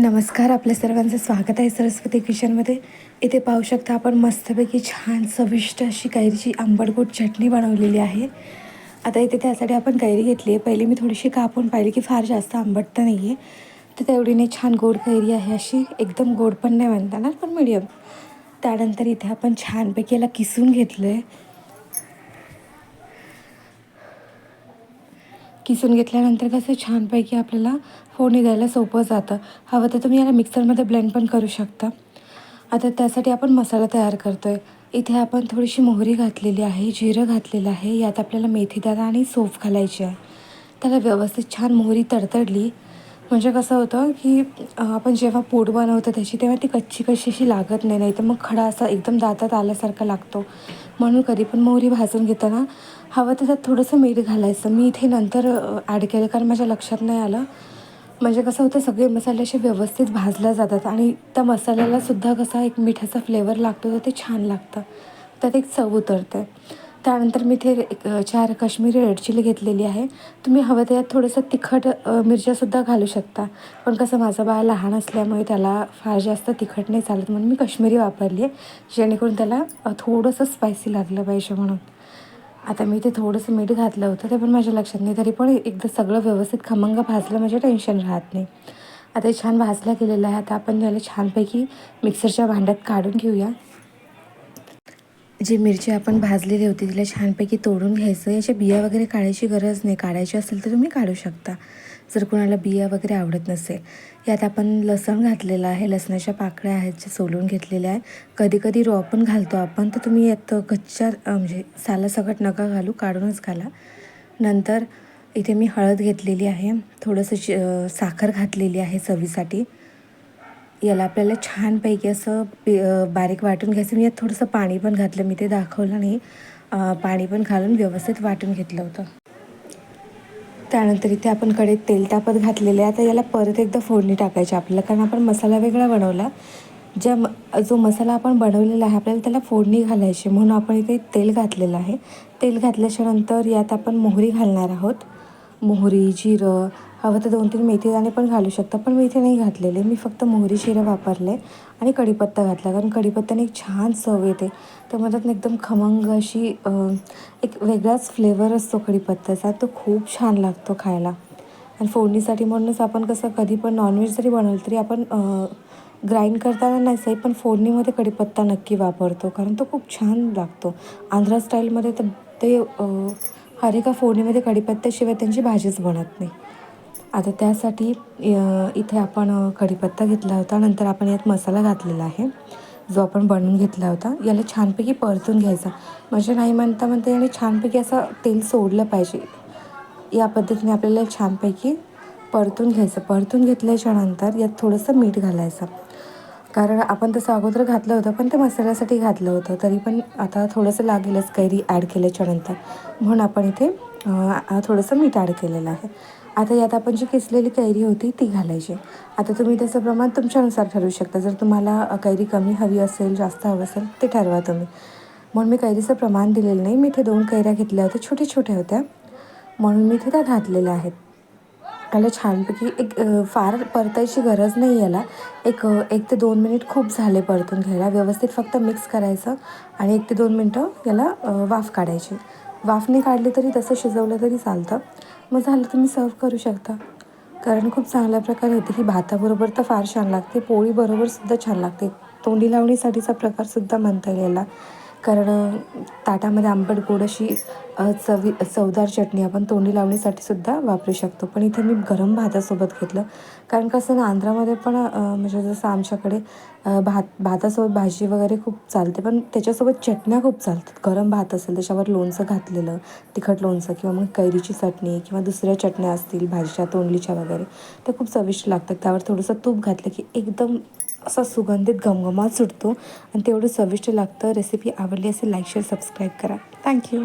नमस्कार आपल्या सर्वांचं स्वागत आहे सरस्वती किचनमध्ये. इथे पाहू शकता आपण मस्तपैकी छान चविष्ट अशी कैरीची आंबटगोड चटणी बनवलेली आहे. आता इथे त्यासाठी आपण कैरी घेतली आहे. पहिली मी थोडीशी कापून पाहिली की फार जास्त आंबट तर नाही आहे तर तेवढीने छान गोड कैरी आहे अशी. एकदम गोड पण नाही म्हणताना पण मिडियम त्यानंतर इथे आपण छानपैकी याला किसून घेतलं आहे किसून घेतल्यानंतर कसं छानपैकी आपल्याला फोडणी द्यायला सोपं जातं. हवं तर तुम्ही याला मिक्सरमध्ये ब्लेंड पण करू शकता. आता त्यासाठी आपण मसाला तयार करतो आहे इथे आपण थोडीशी मोहरी घातलेली आहे जिरं घातलेलं आहे यात आपल्याला मेथीदाणा आणि सोफ घालायची आहे. त्याला व्यवस्थित छान मोहरी तडतडली. म्हणजे कसं होतं की आपण जेव्हा पोट बनवतो त्याची तेव्हा ती कच्ची कशी अशी लागत नाही नाही तर मग खडा असा एकदम दातात आल्यासारखा लागतो. म्हणून कधी पण मोहरी भाजून घेताना हवं त्याच्यात थोडंसं मीठ घालायचं. मी इथे नंतर ॲड केलं कारण माझ्या लक्षात नाही आलं. म्हणजे कसं होतं सगळे मसाले असे व्यवस्थित भाजल्या जातात आणि त्या मसाल्यालासुद्धा कसा एक मिठाचा फ्लेवर लागतो तर ते छान लागतं. त्यात एक चव उतरते. त्यानंतर मी ते एक चार काश्मीरी रेड चिली घेतलेली आहे. तुम्ही हवं त्यात थोडंसं तिखट मिरच्यासुद्धा घालू शकता. पण कसं माझं बाळ लहान असल्यामुळे त्याला फार जास्त तिखट नाही चालत म्हणून मी काश्मीरी वापरली आहे. जेणेकरून त्याला थोडंसं स्पायसी लागलं पाहिजे म्हणून. आता मी ते थोडंसं मीठ घातलं होतं ते पण माझ्या लक्षात नाही. तरी पण एकदा सगळं व्यवस्थित खमंग भाजलं म्हणजे टेन्शन राहत नाही. आता हे छान भाजल्या गेलेलं आहे. आता आपण त्याला छानपैकी मिक्सरच्या भांड्यात काढून घेऊया. जी मिरची आपण भाजलेली होती तिला छानपैकी तोडून घ्यायचं. याच्या बिया वगैरे काढायची गरज नाही. काढायची असेल तर तुम्ही काढू शकता. जर कोणाला बिया वगैरे आवडत नसेल. यात आपण लसण घातलेलं आहे. लसणाच्या पाकळ्या आहेत ज्या सोलून घेतलेल्या आहे कधी कधी रॉ पण घालतो आपण. तर तुम्ही यात कच्च्या म्हणजे सालासकट नका घालू. काढूनच घाला. नंतर इथे मी हळद घेतलेली आहे. थोडंसं साखर घातलेली आहे चवीसाठी. याला आपल्याला छानपैकी असं बारीक वाटून घ्यायचं. मी यात थोडंसं पाणी पण घातलं. मी ते दाखवलं नाही पाणी पण घालून व्यवस्थित वाटून घेतलं होतं. त्यानंतर इथे आपण कडेत तेल तापत घातलेले आता याला परत एकदा फोडणी टाकायची आपल्याला. कारण आपण मसाला वेगळा बनवला. ज्या म जो मसाला आपण बनवलेला आहे आपल्याला त्याला फोडणी घालायची म्हणून आपण इथे तेल घातलेलं आहे. तेल घातल्याच्यानंतर यात आपण मोहरी घालणार आहोत. मोहरी जिरं हवं तर दोन तीन मेथी दाणे पण घालू शकता पण मी नाही घातलेले. मी फक्त मोहरी जिरं वापरले आणि कढीपत्ता घातला कारण कढीपत्त्याने एक छान चव येते. तर त्यामध्ये एकदम खमंग अशी एक वेगळाच फ्लेवर असतो कढीपत्त्याचा. तो खूप छान लागतो खायला. आणि फोडणीसाठी म्हणूनच आपण कसं कधी पण नॉनव्हेज जरी बनवलं तरी आपण ग्राइंड करताना नाही सही पण फोडणीमध्ये कढीपत्ता नक्की वापरतो कारण तो खूप छान लागतो. आंध्रा स्टाईलमध्ये तर ते हर एका फोडणीमध्ये कढीपत्त्याशिवाय त्यांची भाजीच बनत नाही. आता त्यासाठी इथे आपण कढीपत्ता घेतला होता. नंतर आपण यात मसाला घातलेला आहे जो आपण बनवून घेतला होता. याला छानपैकी परतून घ्यायचा. म्हणजे नाही म्हणता म्हणता याने छानपैकी असं तेल सोडलं पाहिजे. या पद्धतीने आपल्याला छानपैकी परतून घ्यायचं. परतून घेतल्याच्यानंतर यात थोडंसं मीठ घालायचं. कारण आपण तसं अगोदर घातलं होतं पण ते मसाल्यासाठी घातलं होतं. तरी पण आता थोडंसं लागेलच कैरी ॲड केल्याच्यानंतर म्हणून आपण इथे थोडंसं मीठ ॲड केलेलं आहे. आता यात आपण जी किसलेली कैरी होती ती घालायची. आता तुम्ही त्याचं प्रमाण तुमच्यानुसार ठरवू शकता. जर तुम्हाला कैरी कमी हवी असेल जास्त हवं असेल ते ठरवा तुम्ही. म्हणून मी कैरीचं प्रमाण दिलेलं नाही. मी इथे दोन कैऱ्या घेतल्या होत्या छोट्या छोट्या होत्या. म्हणून मी इथे त्या घातलेल्या आहेत. त्याला छानपैकी एक फार परतायची गरज नाही याला. एक एक ते दोन मिनिट खूप झाले परतून घ्यायला. व्यवस्थित फक्त मिक्स करायचं आणि एक ते दोन मिनटं याला वाफ काढायची. वाफने काढली तरी तसं शिजवलं तरी चालतं. मग झालं तुम्ही सर्व करू शकता. कारण खूप चांगल्या प्रकारे होते ही भाताबरोबर तर फार छान लागते. पोळीबरोबरसुद्धा छान लागते. तोंडी लावणीसाठीचा प्रकारसुद्धा म्हणता येईल याला. कारण ताटामध्ये आंबट गोड अशी चवी चवदार चटणी आपण तोंडी लावणीसाठी सुद्धा वापरू शकतो. पण इथे मी गरम भातासोबत घेतलं. कारण कसं ना आंध्रामध्ये पण म्हणजे जसं आमच्याकडे भात भातासोबत भाजी वगैरे खूप चालते. पण त्याच्यासोबत चटण्या खूप चालतात. गरम भात असेल त्याच्यावर लोणचं घातलेलं तिखट लोणचं किंवा मग कैरीची चटणी किंवा दुसऱ्या चटण्या असतील भाजीच्या तोंडलीच्या वगैरे त्या खूप चविष्ट लागतात. त्यावर थोडंसं तूप घातलं की एकदम असा सुगंधित घमघमाट सुटतो. आणि तेवढं चविष्ट लागतं. रेसिपी आवडली असेल लाईक शेअर सबस्क्राईब करा. Thank you